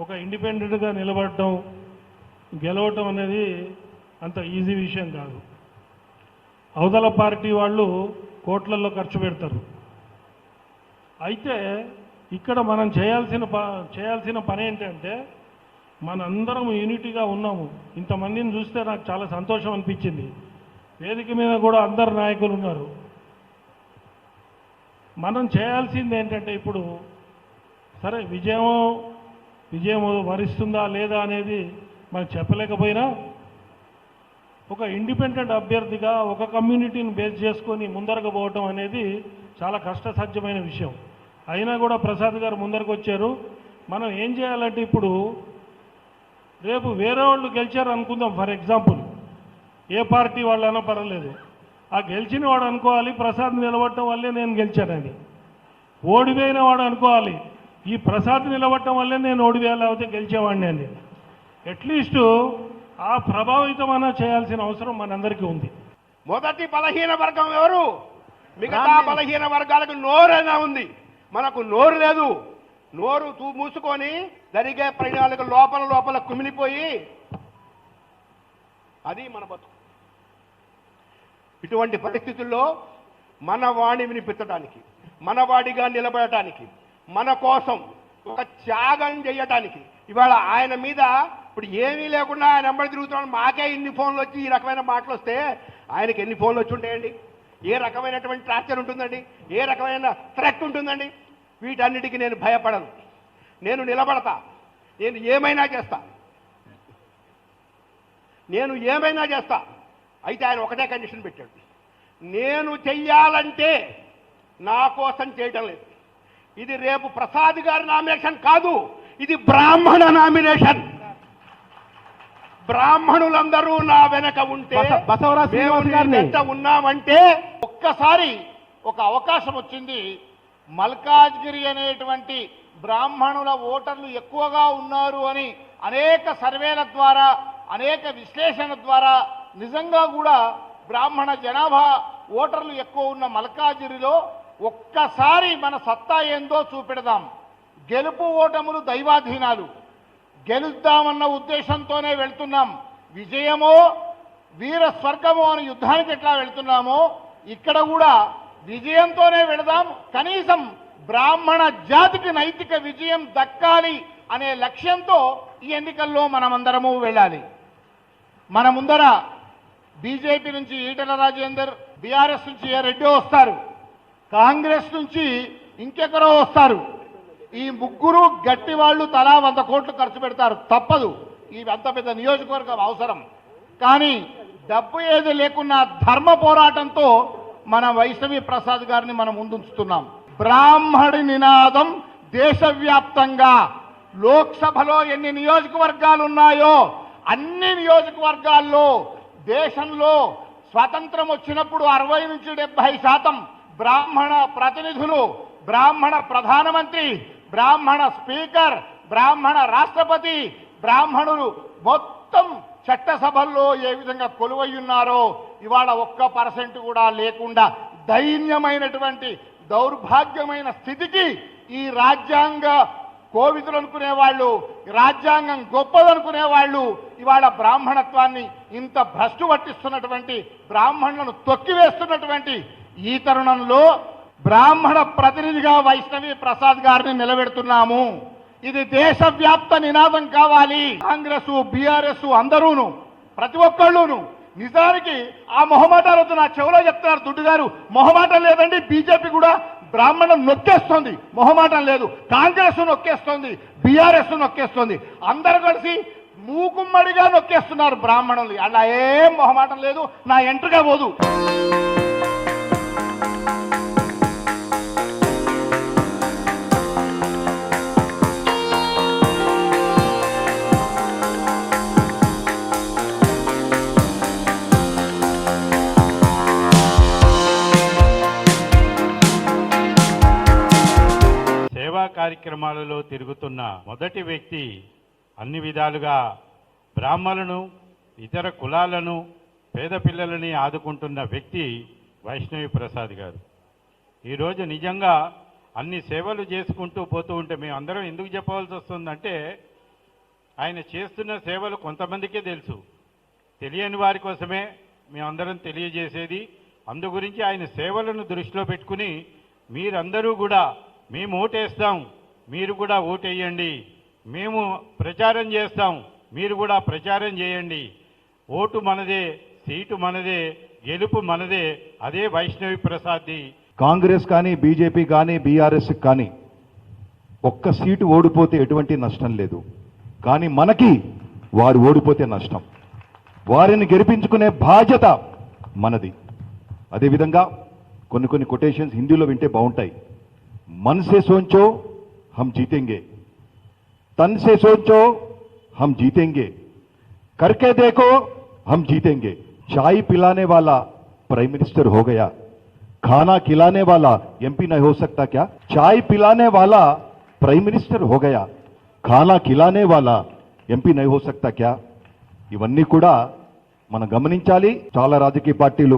ఒక ఇండిపెండెంట్గా నిలబడటం గెలవటం అనేది అంత ఈజీ విషయం కాదు. అవతల పార్టీ వాళ్ళు కోట్లల్లో ఖర్చు పెడతారు. అయితే ఇక్కడ మనం చేయాల్సిన ప చేయాల్సిన పని ఏంటంటే మనందరం యూనిటీగా ఉన్నాము. ఇంతమందిని చూస్తే నాకు చాలా సంతోషం అనిపించింది. వేదిక మీద కూడా అందరు నాయకులు ఉన్నారు. మనం చేయాల్సింది ఏంటంటే ఇప్పుడు సరే విజయం విజయం వరిస్తుందా లేదా అనేది మనం చెప్పలేకపోయినా ఒక ఇండిపెండెంట్ అభ్యర్థిగా ఒక కమ్యూనిటీని బేస్ చేసుకొని ముందరకు పోవటం అనేది చాలా కష్టసాధ్యమైన విషయం. అయినా కూడా ప్రసాద్ గారు ముందరకు వచ్చారు. మనం ఏం చేయాలంటే ఇప్పుడు రేపు వేరే వాళ్ళు గెలిచారు అనుకుందాం ఫర్ ఎగ్జాంపుల్. ఏ పార్టీ వాళ్ళైనా పర్వాలేదు. ఆ గెలిచిన వాడు అనుకోవాలి ప్రసాద్ నిలబడటం వల్లే నేను గెలిచానని. ఓడిపోయిన వాడు అనుకోవాలి. ఈ ప్రసాద్ నిలబడటం వల్లే నేను ఓడిపోయా లేకపోతే గెలిచేవాడిని అని అట్లీస్ట్ ఆ ప్రభావితమైన చేయాల్సిన అవసరం మనందరికీ ఉంది. మొదటి బలహీన వర్గం ఎవరు? మిగతా బలహీన వర్గాలకు నోరైనా ఉంది? మనకు నోరు లేదు. నోరు తూ మూసుకొని జరిగే పరిణామాలకు లోపల లోపల కుమిలిపోయి అది మన బతుకు. ఇటువంటి పరిస్థితుల్లో మన వాణి వినిపించడానికి మన వాడిగా నిలబడటానికి మన కోసం ఒక త్యాగం చేయటానికి. ఇవాళ ఆయన మీద ఇప్పుడు ఏమీ లేకుండా ఆయన నెంబర్ తిరుగుతున్నాడు. మాకే ఇన్ని ఫోన్లు వచ్చి ఈ రకమైన మాటలు వస్తే ఆయనకి ఎన్ని ఫోన్లు వచ్చి ఉంటాయండి? ఏ రకమైనటువంటి టార్చర్ ఉంటుందండి? ఏ రకమైన థ్రెట్ ఉంటుందండి? వీటన్నిటికీ నేను భయపడను. నేను నిలబడతా. నేను ఏమైనా చేస్తా. నేను ఏమైనా చేస్తా. అయితే ఆయన ఒకటే కండిషన్ పెట్టాడు. నేను చెయ్యాలంటే నా కోసం చేయటం లేదు. ఇది రేపు ప్రసాద్ గారి నామినేషన్ కాదు ఇది బ్రాహ్మణ నామినేషన్ బ్రాహ్మణులందరూ నా వెనక ఉంటే బస- బసవరాజ్. వెంట ఉన్నామంటే ఒక్కసారి ఒక అవకాశం వచ్చింది మల్కాజ్గిరి అనేటువంటి బ్రాహ్మణుల ఓటర్లు ఎక్కువగా ఉన్నారు అని అనేక సర్వేల ద్వారా అనేక విశ్లేషణ ద్వారా నిజంగా కూడా బ్రాహ్మణ జనాభా ఓటర్లు ఎక్కువ ఉన్న మల్కాజ్గిరిలో ఒక్కసారి మన సత్తా ఏందో చూపెడదాం. గెలుపు ఓటములు దైవాధీనాలు. గెలుద్దామన్న ఉద్దేశంతోనే వెళ్తున్నాం. విజయమో వీర స్వర్గమో అని యుద్ధానికి ఎట్లా వెళ్తున్నామో ఇక్కడ కూడా విజయంతోనే వెళదాం. కనీసం బ్రాహ్మణ జాతికి నైతిక విజయం దక్కాలి అనే లక్ష్యంతో ఈ ఎన్నికల్లో మనమందరము వెళ్ళాలి. మన ముందర బీజేపీ నుంచి ఈటల రాజేందర్ బీఆర్ఎస్ నుంచి ఏ రెడ్డి వస్తారు. కాంగ్రెస్ నుంచి ఇంకెక్కడో వస్తారు. ఈ ముగ్గురు గట్టి వాళ్ళు తలా వంద కోట్లు ఖర్చు పెడతారు. తప్పదు. ఈ అంత పెద్ద నియోజకవర్గం అవసరం. కానీ డబ్బు ఏది లేకున్నా ధర్మ పోరాటంతో మన వైష్ణవి ప్రసాద్ గారిని మనం ముందుంచుతున్నాం. బ్రాహ్మడి నినాదం దేశవ్యాప్తంగా. లోక్సభలో ఎన్ని నియోజకవర్గాలు ఉన్నాయో అన్ని నియోజకవర్గాల్లో దేశంలో స్వతంత్రం వచ్చినప్పుడు అరవై నుంచి డెబ్బై శాతం బ్రాహ్మణ ప్రతినిధులు బ్రాహ్మణ ప్రధానమంత్రి బ్రాహ్మణ స్పీకర్ బ్రాహ్మణ రాష్ట్రపతి బ్రాహ్మణులు మొత్తం చట్టసభల్లో ఏ విధంగా కొలువయ్యున్నారో ఇవాళ ఒక్క పర్సెంట్ కూడా లేకుండా దైన్యమైనటువంటి దౌర్భాగ్యమైన స్థితికి ఈ రాజ్యాంగ కోవిదులు అనుకునే వాళ్ళు రాజ్యాంగం గొప్పదనుకునే వాళ్ళు ఇవాళ బ్రాహ్మణత్వాన్ని ఇంత భ్రష్టు పట్టిస్తున్నటువంటి బ్రాహ్మణులను తొక్కివేస్తున్నటువంటి ఈ తరుణంలో బ్రాహ్మణ ప్రతినిధిగా వైష్ణవి ప్రసాద్ గారిని నిలబెడుతున్నాము. ఇది దేశవ్యాప్త నినాదం కావాలి. కాంగ్రెస్ బీఆర్ఎస్ అందరూను ప్రతి ఒక్కళ్ళును. నిజానికి ఆ మొహమాటాలు వద్దు నా చెవులో చెప్తున్నారు దుడ్డు గారు. మొహమాటం లేదండి బీజేపీ కూడా బ్రాహ్మణం నొక్కేస్తోంది. మొహమాటం లేదు. కాంగ్రెస్ నొక్కేస్తోంది బీఆర్ఎస్ నొక్కేస్తోంది. అందరు కలిసి మూకుమ్మడిగా నొక్కేస్తున్నారు బ్రాహ్మణులు. అలా ఏం మొహమాటం లేదు నా ఎంట్రుగా పోదు. సేవా కార్యక్రమాలలో తిరుగుతున్న మొదటి వ్యక్తి అన్ని విధాలుగా బ్రాహ్మలను ఇతర కులాలను పేద పిల్లలని ఆదుకుంటున్న వ్యక్తి వైష్ణవి ప్రసాద్ గారు. ఈరోజు నిజంగా అన్ని సేవలు చేసుకుంటూ పోతూ ఉంటే మేము అందరం ఎందుకు చెప్పవలసి వస్తుందంటే ఆయన చేస్తున్న సేవలు కొంతమందికే తెలుసు. తెలియని వారి కోసమే మేమందరం తెలియజేసేది. అందు గురించి ఆయన సేవలను దృష్టిలో పెట్టుకుని మీరందరూ కూడా మేము ఓటేస్తాం మీరు కూడా ఓటేయండి. మేము ప్రచారం చేస్తాం మీరు కూడా ప్రచారం చేయండి. ఓటు మనదే సీటు మనదే గెలుపు మనదే అదే వైష్ణవి ప్రసాద్ కాంగ్రెస్ కానీ బీజేపీ కానీ బీఆర్ఎస్ కానీ ఒక్క సీటు ఓడిపోతే ఎటువంటి నష్టం లేదు. కానీ మనకి వారు ఓడిపోతే నష్టం. వారిని గెలిపించుకునే బాధ్యత మనది. అదేవిధంగా కొన్ని కొన్ని కొటేషన్స్ హిందీలో వింటే బాగుంటాయి. మనసే సోంచో హం జీతేంగే. తన్సే సోంచో హం జీతేంగే. కర్కే దేకో హం జీతేంగే. చాయ్ పిలానే వాళ్ళ प्राइम मिनिस्टर हो गया खाना खिलाने वाला एमपी नहीं हो सकता क्या चाय पिलाने वाला प्राइम मिनिस्टर हो गया खाना खिलाने वाला ఎంపీ నై హో సక్తా క్యా ఇవన్నీ కూడా మనం గమనించాలి చాలా రాజకీయ పార్టీలు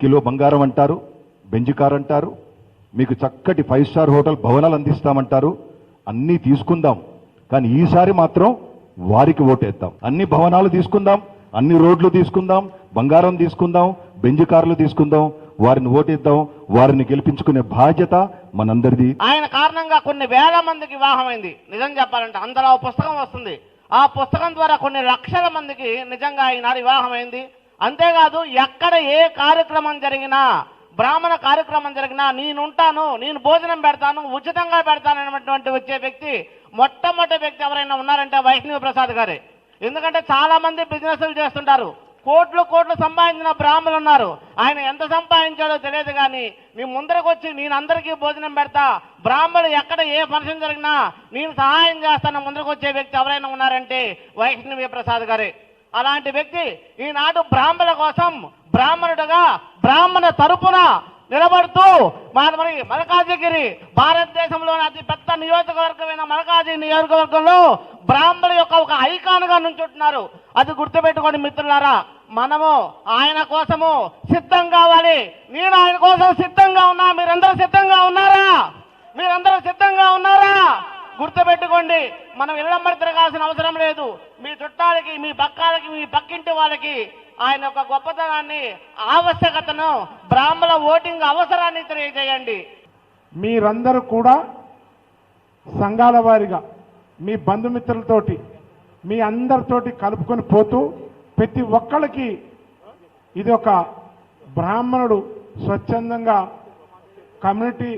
కిలో బంగారం అంటారు బెంజ్ కార్ అంటారు మీకు చక్కటి ఫైవ్ స్టార్ హోటల్ భవనాలు అందిస్తామంటారు అన్నీ తీసుకుందాం కానీ ఈసారి మాత్రం వారికి ఓటేద్దాం అన్ని భవనాలు తీసుకుందాం అన్ని రోడ్లు తీసుకుందాం బంగారం తీసుకుందాం బెంజ్ కార్లు తీసుకుందాం వారిని ఓటేద్దాం వారిని గెలిపించుకునే బాధ్యత మనందరిది. ఆయన కారణంగా కొన్ని వేల మందికి వివాహమైంది. నిజం చెప్పాలంటే అందులో పుస్తకం వస్తుంది. ఆ పుస్తకం ద్వారా కొన్ని లక్షల మందికి నిజంగా ఈనాడు వివాహమైంది. అంతేకాదు ఎక్కడ ఏ కార్యక్రమం జరిగినా బ్రాహ్మణ కార్యక్రమం జరిగినా నేనుంటాను నేను భోజనం పెడతాను ఉచితంగా పెడతాను అనేటువంటి వచ్చే వ్యక్తి మొట్టమొదటి వ్యక్తి ఎవరైనా ఉన్నారంటే వైష్ణవి ప్రసాద్ గారే. ఎందుకంటే చాలా మంది బిజినెస్లు చేస్తుంటారు. కోట్లు కోట్లు సంపాదించిన బ్రాహ్మణులు ఉన్నారు. ఆయన ఎంత సంపాదించాడో తెలియదు కానీ మీ ముందరకు వచ్చి నేను అందరికీ భోజనం పెడతా బ్రాహ్మణులు ఎక్కడ ఏ ఫంక్షన్ జరిగినా నేను సహాయం చేస్తాను ముందరకు వచ్చే వ్యక్తి ఎవరైనా ఉన్నారంటే వైష్ణవి ప్రసాద్ గారే. అలాంటి వ్యక్తి ఈనాడు బ్రాహ్మణుల కోసం బ్రాహ్మణుడుగా బ్రాహ్మణ తరపున నిలబడుతూ మాది మరి మల్కాజిగిరి భారతదేశంలోని అతి పెద్ద నియోజకవర్గమైన మలకాజి నియోజకవర్గంలో బ్రాహ్మణ యొక్క ఒక ఐకాన్గా నుంచుంటున్నారు. అది గుర్తుపెట్టుకోండి మిత్రులారా మనము ఆయన కోసము సిద్ధం కావాలి. నేను ఆయన కోసం సిద్ధంగా ఉన్నా మీరందరూ సిద్ధంగా ఉన్నారా? మీరందరూ సిద్ధంగా ఉన్నారా? గుర్తుపెట్టుకోండి మనం ఇళ్ళమ్మడి తిరగాల్సిన అవసరం లేదు. మీ చుట్టాలకి మీ పక్కాలకి మీ పక్కింటి వాళ్ళకి ఆయన యొక్క గొప్పతనాన్ని ఆవశ్యకతను బ్రాహ్మణ ఓటింగ్ అవసరాన్ని తెలియజేయండి. మీరందరూ కూడా సంఘాల వారిగా మీ బంధుమిత్రులతోటి మీ అందరితోటి కలుపుకొని పోతూ ప్రతి ఒక్కళ్ళకి ఇది ఒక బ్రాహ్మణుడు స్వచ్ఛందంగా కమ్యూనిటీ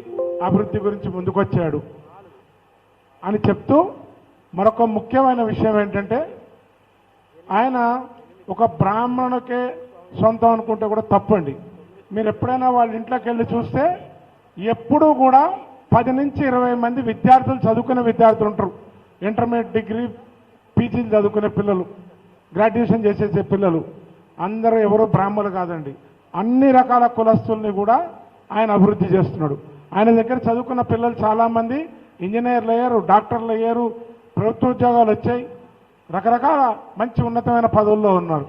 అభివృద్ధి గురించి ముందుకొచ్చాడు అని చెప్తూ మరొక ముఖ్యమైన విషయం ఏంటంటే ఆయన ఒక బ్రాహ్మణుకే సొంతం అనుకుంటే కూడా తప్పండి. మీరు ఎప్పుడైనా వాళ్ళ ఇంట్లోకి వెళ్ళి చూస్తే ఎప్పుడూ కూడా పది నుంచి ఇరవై మంది విద్యార్థులు చదువుకునే విద్యార్థులు ఉంటారు. ఇంటర్మీడియట్ డిగ్రీ పీజీలు చదువుకునే పిల్లలు గ్రాడ్యుయేషన్ చేసేసే పిల్లలు. అందరూ ఎవరో బ్రాహ్మణులు కాదండి. అన్ని రకాల కులస్తుల్ని కూడా ఆయన అభివృద్ధి చేస్తున్నాడు. ఆయన దగ్గర చదువుకున్న పిల్లలు చాలామంది ఇంజనీర్లు అయ్యారు డాక్టర్లు అయ్యారు ప్రభుత్వ ఉద్యోగాలు వచ్చాయి. రకరకాల మంచి ఉన్నతమైన పదవుల్లో ఉన్నారు.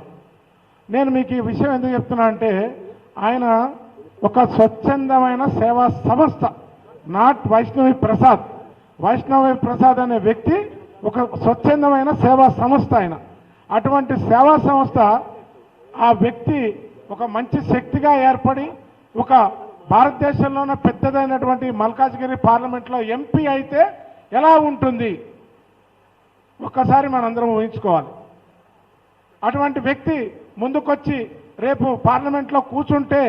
నేను మీకు ఈ విషయం ఎందుకు చెప్తున్నా అంటే ఆయన ఒక స్వచ్ఛందమైన సేవా సంస్థ నాట్ వైష్ణవి ప్రసాద్. వైష్ణవి ప్రసాద్ అనే వ్యక్తి ఒక స్వచ్ఛందమైన సేవా సంస్థ ఆయన. అటువంటి సేవా సంస్థ ఆ వ్యక్తి ఒక మంచి శక్తిగా ఏర్పడి ఒక భారతదేశంలోనే పెద్దదైనటువంటి మల్కాజ్గిరి పార్లమెంట్లో ఎంపీ అయితే ఎలా ఉంటుంది? ఒక్కసారి మనందరం ఊహించుకోవాలి. అటువంటి వ్యక్తి ముందుకొచ్చి రేపు పార్లమెంట్లో కూర్చుంటే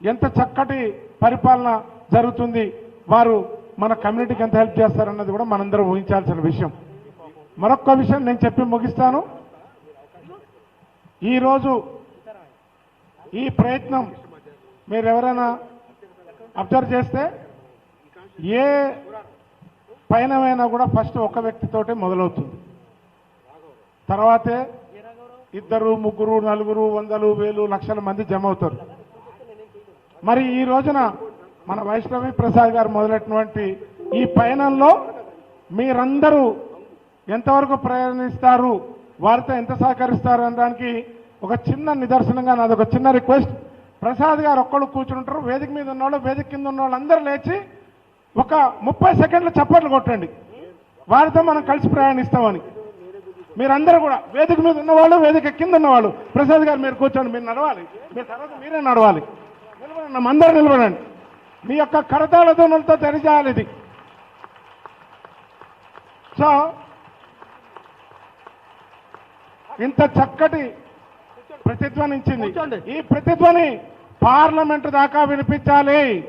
ఎంత చక్కటి పరిపాలన జరుగుతుంది వారు మన కమ్యూనిటీకి ఎంత హెల్ప్ చేస్తారన్నది కూడా మనందరం ఊహించాల్సిన విషయం. మరొక విషయం నేను చెప్పి ముగిస్తాను. ఈరోజు ఈ ప్రయత్నం మీరు ఎవరైనా అబ్జర్వ్ చేస్తే ఏ పయనమైనా కూడా ఫస్ట్ ఒక వ్యక్తితోటే మొదలవుతుంది. తర్వాతే ఇద్దరు ముగ్గురు నలుగురు వందలు వేలు లక్షల మంది జమ అవుతారు మరి ఈ రోజున మన వైష్ణవి ప్రసాద్ గారు మొదలైనటువంటి ఈ పయనంలో మీరందరూ ఎంతవరకు ప్రయాణిస్తారు వారితో ఎంత సహకరిస్తారు అనడానికి ఒక చిన్న నిదర్శనంగా నాది ఒక చిన్న రిక్వెస్ట్. ప్రసాద్ గారు ఒక్కళ్ళు కూర్చుంటారు వేదిక మీద ఉన్నవాళ్ళు వేదిక కింద ఉన్న వాళ్ళు అందరూ లేచి ఒక ముప్పై సెకండ్ల చప్పట్లు కొట్టండి. వారితో మనం కలిసి ప్రయాణిస్తామని. మీరందరూ కూడా వేదిక మీద ఉన్నవాళ్ళు వేదిక కింద ఉన్నవాళ్ళు ప్రసాద్ గారు మీరు కూర్చోండి మీరు నడవాలి. మీరు తర్వాత మీరే నడవాలి. నిలబడండి అందరూ నిలబడండి. మీ యొక్క కరతాళ ధ్వనులతో తెలియజేయాలి ఇది. సో ఇంత చక్కటి ప్రతిధ్వనించింది. ఈ ప్రతిధ్వని పార్లమెంట్ దాకా వినిపించాలి.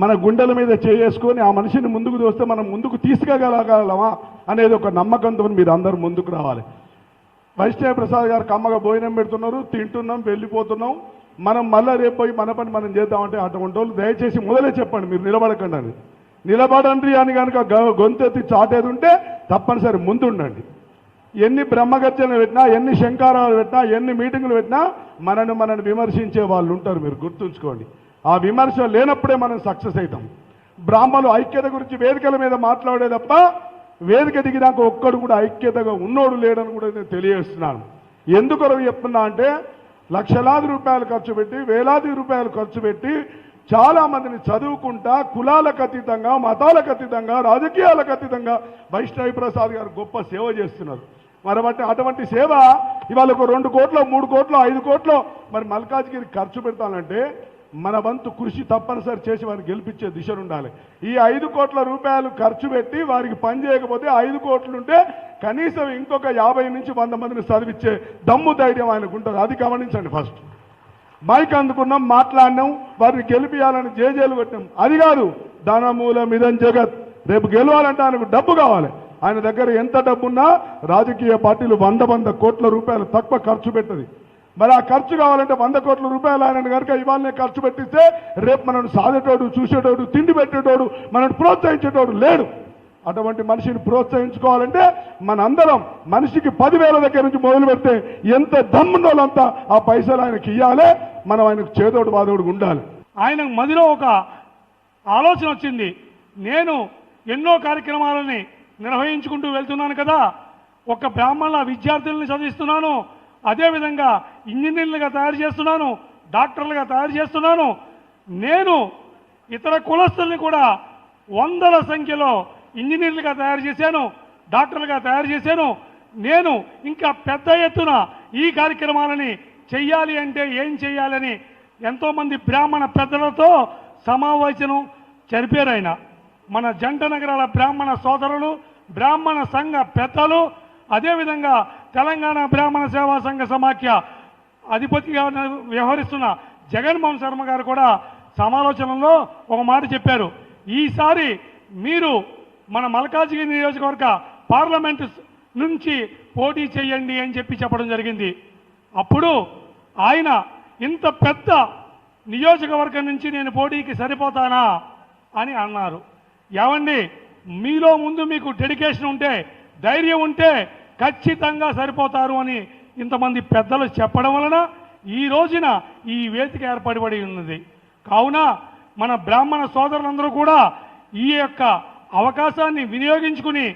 మన గుండెల మీద చేసుకొని ఆ మనిషిని ముందుకు చూస్తే మనం ముందుకు తీసుకెళ్ళగలమా అనేది ఒక నమ్మకంతో మీరు అందరూ ముందుకు రావాలి. వైష్ణవ ప్రసాద్ గారు కమ్మగా భోజనం పెడుతున్నారు తింటున్నాం వెళ్ళిపోతున్నాం. మనం మళ్ళీ రేపు పోయి మన పని మనం చేద్దామంటే అటువంటి వాళ్ళు దయచేసి మొదలే చెప్పండి మీరు నిలబడకండి అని. నిలబడండి అని కనుక గొంతెత్తి చాటేది ఉంటే తప్పనిసరి ముందుండండి. ఎన్ని బ్రహ్మగర్జనలు పెట్టినా ఎన్ని శంకారాలు పెట్టినా ఎన్ని మీటింగులు పెట్టినా మనను మనని విమర్శించే వాళ్ళు ఉంటారు మీరు గుర్తుంచుకోండి. ఆ విమర్శ లేనప్పుడే మనం సక్సెస్ అవుతాం. బ్రాహ్మణులు ఐక్యత గురించి వేదికల మీద మాట్లాడే తప్ప వేదిక దిగినాక ఒక్కడు కూడా ఐక్యతగా ఉన్నోడు లేడని కూడా నేను తెలియజేస్తున్నాను. ఎందుకు చెప్తున్నా అంటే లక్షలాది రూపాయలు ఖర్చు పెట్టి వేలాది రూపాయలు ఖర్చు పెట్టి చాలా మందిని చదువుకుంటా కులాలకు అతీతంగా మతాలకు అతీతంగా రాజకీయాలకు అతీతంగా వైష్ణవి ప్రసాద్ గారు గొప్ప సేవ చేస్తున్నారు. మరి అటువంటి సేవ ఇవాళ ఒక రెండు కోట్లు మూడు కోట్లు ఐదు కోట్లు మరి మల్కాజ్గిరి ఖర్చు పెడతానంటే మన వంతు కృషి తప్పనిసరి చేసి వారిని గెలిపించే దిశ ఉండాలి. ఈ ఐదు కోట్ల రూపాయలు ఖర్చు పెట్టి వారికి పని చేయకపోతే ఐదు కోట్లుంటే కనీసం ఇంకొక యాభై నుంచి వంద మందిని చదివించే దమ్ము ధైర్యం ఆయనకు ఉంటుంది. అది గమనించండి ఫస్ట్. మైక్ అందుకున్నాం మాట్లాడినాం వారిని గెలిపియాలని జేజేలు పెట్టాం అది కాదు ధనమూలం ఇదం జగత్. రేపు గెలవాలంటే ఆయనకు డబ్బు కావాలి. ఆయన దగ్గర ఎంత డబ్బున్నా రాజకీయ పార్టీలు వంద వంద కోట్ల రూపాయలు తక్కువ ఖర్చు పెట్టది. మరి ఆ ఖర్చు కావాలంటే వంద కోట్ల రూపాయలు ఆయన కనుక ఇవాళనే ఖర్చు పెట్టిస్తే రేపు మనల్ని సాధేటోడు చూసేటోడు తిండి పెట్టేటోడు మనల్ని ప్రోత్సహించేటోడు లేడు. అటువంటి మనిషిని ప్రోత్సహించుకోవాలంటే మనందరం మనిషికి పదివేల దగ్గర నుంచి మొదలు పెడితే ఎంత దమ్మున్నోళ్ళంతా ఆ పైసలు ఆయనకి ఇవ్వాలి మనం ఆయనకు చేదోడు బాధోడు ఉండాలి. ఆయన మదిలో ఒక ఆలోచన వచ్చింది. నేను ఎన్నో కార్యక్రమాలని నిర్వహించుకుంటూ వెళ్తున్నాను కదా ఒక బ్రాహ్మణుల విద్యార్థుల్ని చదివిస్తున్నాను అదేవిధంగా ఇంజనీర్లుగా తయారు చేస్తున్నాను డాక్టర్లుగా తయారు చేస్తున్నాను. నేను ఇతర కులస్తుల్ని కూడా వందల సంఖ్యలో ఇంజనీర్లుగా తయారు చేశాను డాక్టర్లుగా తయారు చేశాను. నేను ఇంకా పెద్ద ఎత్తున ఈ కార్యక్రమాలని చెయ్యాలి అంటే ఏం చెయ్యాలని ఎంతోమంది బ్రాహ్మణ పెద్దలతో సమావేశం జరిపారు ఆయన. మన జంట నగరాల బ్రాహ్మణ సోదరులు బ్రాహ్మణ సంఘ పెద్దలు అదేవిధంగా తెలంగాణ బ్రాహ్మణ సేవా సంఘ సమాఖ్య అధిపతిగా వ్యవహరిస్తున్న జగన్మోహన్ శర్మ గారు కూడా సమాలోచనలో ఒక మాట చెప్పారు. ఈసారి మీరు మన మల్కాజ్గిరి నియోజకవర్గ పార్లమెంటు నుంచి పోటీ చేయండి అని చెప్పి చెప్పడం జరిగింది. అప్పుడు ఆయన ఇంత పెద్ద నియోజకవర్గం నుంచి నేను పోటీకి సరిపోతానా? అని అన్నారు. ఏమండి మీలో ముందు మీకు డెడికేషన్ ఉంటే ధైర్యం ఉంటే ఖచ్చితంగా సరిపోతారు అని ఇంతమంది పెద్దలు చెప్పడం వలన ఈ రోజున ఈ వేదిక ఏర్పడిబడి ఉన్నది. కావున మన బ్రాహ్మణ సోదరులందరూ కూడా ఈ యొక్క అవకాశాన్ని వినియోగించుకుని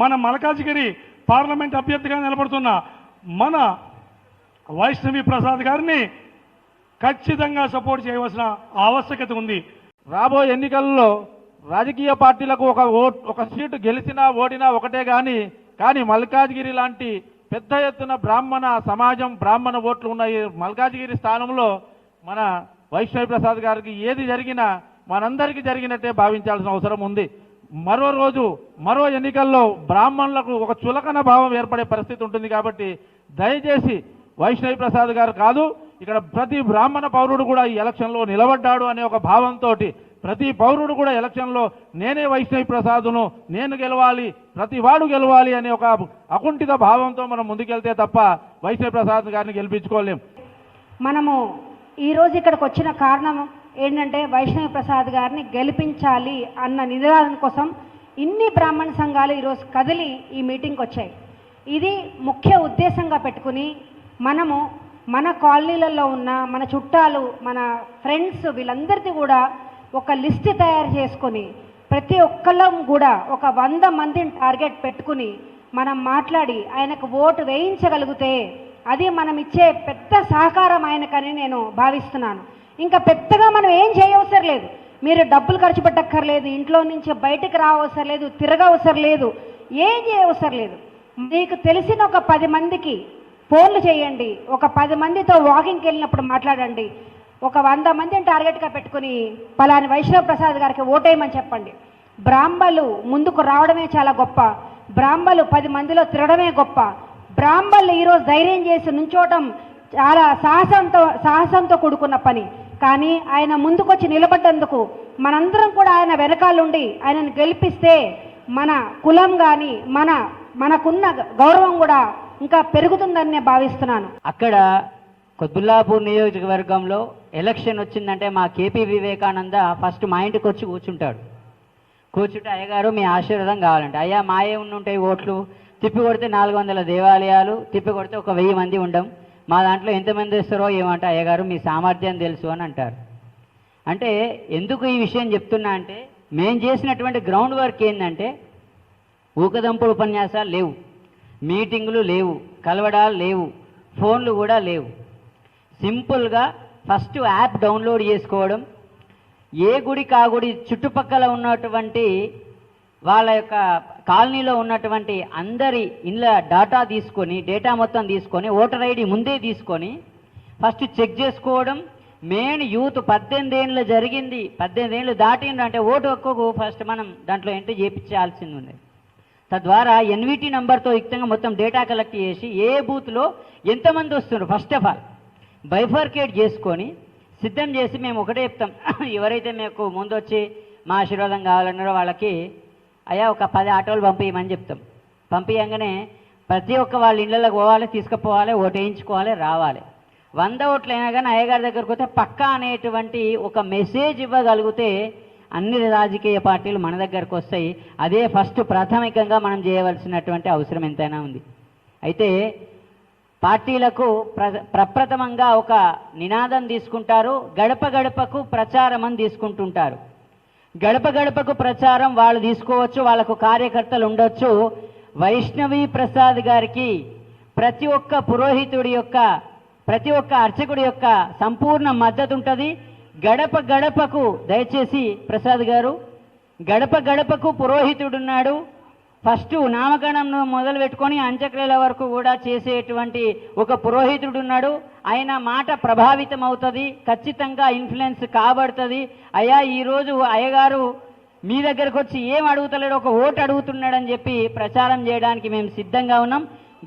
మన మలకాజిగిరి పార్లమెంట్ అభ్యర్థిగా నిలబడుతున్న మన వైష్ణవి ప్రసాద్ గారిని ఖచ్చితంగా సపోర్ట్ చేయవలసిన ఆవశ్యకత ఉంది. రాబోయే ఎన్నికల్లో రాజకీయ పార్టీలకు ఒక ఓట్ ఒక సీటు గెలిచినా ఓడినా ఒకటే కానీ కానీ మల్కాజ్గిరి లాంటి పెద్ద ఎత్తున బ్రాహ్మణ సమాజం బ్రాహ్మణ ఓట్లు ఉన్నాయి మల్కాజ్గిరి స్థానంలో మన వైష్ణవి ప్రసాద్ గారికి ఏది జరిగినా మనందరికీ జరిగినట్టే భావించాల్సిన అవసరం ఉంది. మరో రోజు మరో ఎన్నికల్లో బ్రాహ్మణులకు ఒక చులకన భావం ఏర్పడే పరిస్థితి ఉంటుంది కాబట్టి దయచేసి వైష్ణవి ప్రసాద్ గారు కాదు ఇక్కడ ప్రతి బ్రాహ్మణ పౌరుడు కూడా ఈ ఎలక్షన్లో నిలబడ్డాడు అనే ఒక భావంతో ప్రతి పౌరుడు కూడా ఎలక్షన్లో నేనే వైష్ణవి ప్రసాదును నేను గెలవాలి ప్రతి వాడు గెలవాలి అనే ఒక అకుంఠిత భావంతో మనం ముందుకెళ్తే తప్ప వైష్ణవి ప్రసాద్ గారిని గెలిపించుకోలేం. మనము ఈరోజు ఇక్కడికి వచ్చిన కారణం ఏంటంటే వైష్ణవి ప్రసాద్ గారిని గెలిపించాలి అన్న నినాదం కోసం ఇన్ని బ్రాహ్మణ సంఘాలు ఈరోజు కదిలి ఈ మీటింగ్కి వచ్చాయి. ఇది ముఖ్య ఉద్దేశంగా పెట్టుకుని మనము మన కాలనీలలో ఉన్న మన చుట్టాలు మన ఫ్రెండ్స్ వీళ్ళందరిది కూడా ఒక లిస్ట్ తయారు చేసుకొని ప్రతి ఒక్కళ్ళం కూడా ఒక వంద మందిని టార్గెట్ పెట్టుకుని మనం మాట్లాడి ఆయనకు ఓటు వేయించగలిగితే అది మనం ఇచ్చే పెద్ద సహకారం ఆయనకని నేను భావిస్తున్నాను. ఇంకా పెద్దగా మనం ఏం చేయవసరం లేదు. మీరు డబ్బులు ఖర్చు పెట్టక్కర్లేదు ఇంట్లో నుంచి బయటకు రావసరం లేదు తిరగవసరం లేదు ఏం చేయవసరం లేదు. మీకు తెలిసిన ఒక పది మందికి ఫోన్లు చేయండి ఒక పది మందితో వాకింగ్కి వెళ్ళినప్పుడు మాట్లాడండి ఒక వంద మందిని టార్గెట్గా పెట్టుకుని పలాని వైష్ణవ ప్రసాద్ గారికి ఓటేయమని చెప్పండి. బ్రాహ్మలు ముందుకు రావడమే చాలా గొప్ప. బ్రాహ్మలు పది మందిలో తిరగడమే గొప్ప. బ్రాహ్మలు ఈరోజు ధైర్యం చేసి నుంచోవటం చాలా సాహసంతో సాహసంతో కూడుకున్న పని. కానీ ఆయన ముందుకొచ్చి నిలబడ్డందుకు మనందరం కూడా ఆయన వెనకాలండి ఆయనను గెలిపిస్తే మన కులం కానీ మన మనకున్న గౌరవం కూడా ఇంకా పెరుగుతుందని నేను భావిస్తున్నాను. అక్కడ కొద్దుల్లాపూర్ నియోజకవర్గంలో ఎలక్షన్ వచ్చిందంటే మా కేపీ వివేకానంద ఫస్ట్ మా ఇంటికి వచ్చి కూర్చుంటాడు. కూర్చుంటే అయ్యగారు మీ ఆశీర్వాదం కావాలంటే అయ్యా మాయే ఉంటాయి ఓట్లు. తిప్పి కొడితే నాలుగు వందల దేవాలయాలు తిప్పి కొడితే ఒక వెయ్యి మంది ఉండం. మా దాంట్లో ఎంతమంది ఇస్తారో ఏమంటే అయ్యగారు మీ సామర్థ్యం తెలుసు అని అంటారు. అంటే ఎందుకు ఈ విషయం చెప్తున్నా అంటే మేము చేసినటువంటి గ్రౌండ్ వర్క్ ఏంటంటే ఊకదంపుడు ఉపన్యాసాలు లేవు. మీటింగులు లేవు. కలవడాలు లేవు. ఫోన్లు కూడా లేవు. సింపుల్గా ఫస్ట్ యాప్ డౌన్లోడ్ చేసుకోవడం. ఏ గుడి కా గుడి చుట్టుపక్కల ఉన్నటువంటి వాళ్ళ యొక్క కాలనీలో ఉన్నటువంటి అందరి ఇళ్ళ డేటా తీసుకొని డేటా మొత్తం తీసుకొని ఓటర్ ఐడి ముందే తీసుకొని ఫస్ట్ చెక్ చేసుకోవడం. మెయిన్ యూత్ పద్దెనిమిది ఏళ్ళు జరిగింది. పద్దెనిమిది ఏళ్ళు దాటిండ్రు అంటే ఓటు హక్కుకు ఫస్ట్ మనం దాంట్లో ఏంటో చేయించాల్సింది. ఉంది తద్వారా ఎన్విటీ నెంబర్తో యుక్తంగా మొత్తం డేటా కలెక్ట్ చేసి ఏ బూత్లో ఎంతమంది వస్తున్నారు? ఫస్ట్ ఆఫ్ ఆల్ బైఫార్కేట్ చేసుకొని సిద్ధం చేసి మేము ఒకటే చెప్తాం. ఎవరైతే మీకు ముందు వచ్చి మా ఆశీర్వాదం కావాలన్నారో వాళ్ళకి అయ్యా ఒక పది ఆటోలు పంపించమని చెప్తాం. పంపించగానే ప్రతి ఒక్క వాళ్ళ ఇళ్ళకి పోవాలి తీసుకుపోవాలి ఓటు వేయించుకోవాలి రావాలి. వంద ఓట్లు అయినా కానీ అయ్యగారి దగ్గరకు వస్తే పక్కా అనేటువంటి ఒక మెసేజ్ ఇవ్వగలిగితే అన్ని రాజకీయ పార్టీలు మన దగ్గరకు వస్తాయి. అదే ఫస్ట్ ప్రాథమికంగా మనం చేయవలసినటువంటి అవసరం ఎంతైనా ఉంది. అయితే పార్టీలకు ప్ర ప్రప్రథమంగా ఒక నినాదం తీసుకుంటారు గడప గడపకు ప్రచారం అని తీసుకుంటుంటారు. గడప గడపకు ప్రచారం వాళ్ళు తీసుకోవచ్చు వాళ్ళకు కార్యకర్తలు ఉండొచ్చు. వైష్ణవి ప్రసాద్ గారికి ప్రతి ఒక్క పురోహితుడి యొక్క ప్రతి ఒక్క అర్చకుడి యొక్క సంపూర్ణ మద్దతు ఉంటుంది. గడప గడపకు దయచేసి ప్రసాద్ గారు గడప గడపకు పురోహితుడున్నాడు. ఫస్ట్ నామకరణం మొదలు పెట్టుకొని అంత్యక్రియల వరకు కూడా చేసేటువంటి ఒక పురోహితుడు ఉన్నాడు. ఆయన మాట ప్రభావితం అవుతుంది ఖచ్చితంగా ఇన్ఫ్లుయెన్స్ కాబడుతుంది. అయ్యా ఈరోజు అయ్యగారు మీ దగ్గరకు వచ్చి ఏం అడుగుతలేడు ఒక ఓటు అడుగుతున్నాడని చెప్పి ప్రచారం చేయడానికి మేము సిద్ధంగా ఉన్నాం.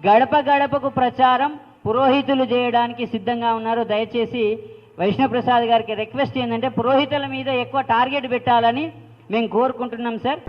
గడప గడపకు ప్రచారం పురోహితులు చేయడానికి సిద్ధంగా ఉన్నారు. దయచేసి వైష్ణవప్రసాద్ గారికి రిక్వెస్ట్ ఏంటంటే పురోహితుల మీద ఎక్కువ టార్గెట్ పెట్టాలని మేము కోరుకుంటున్నాం సార్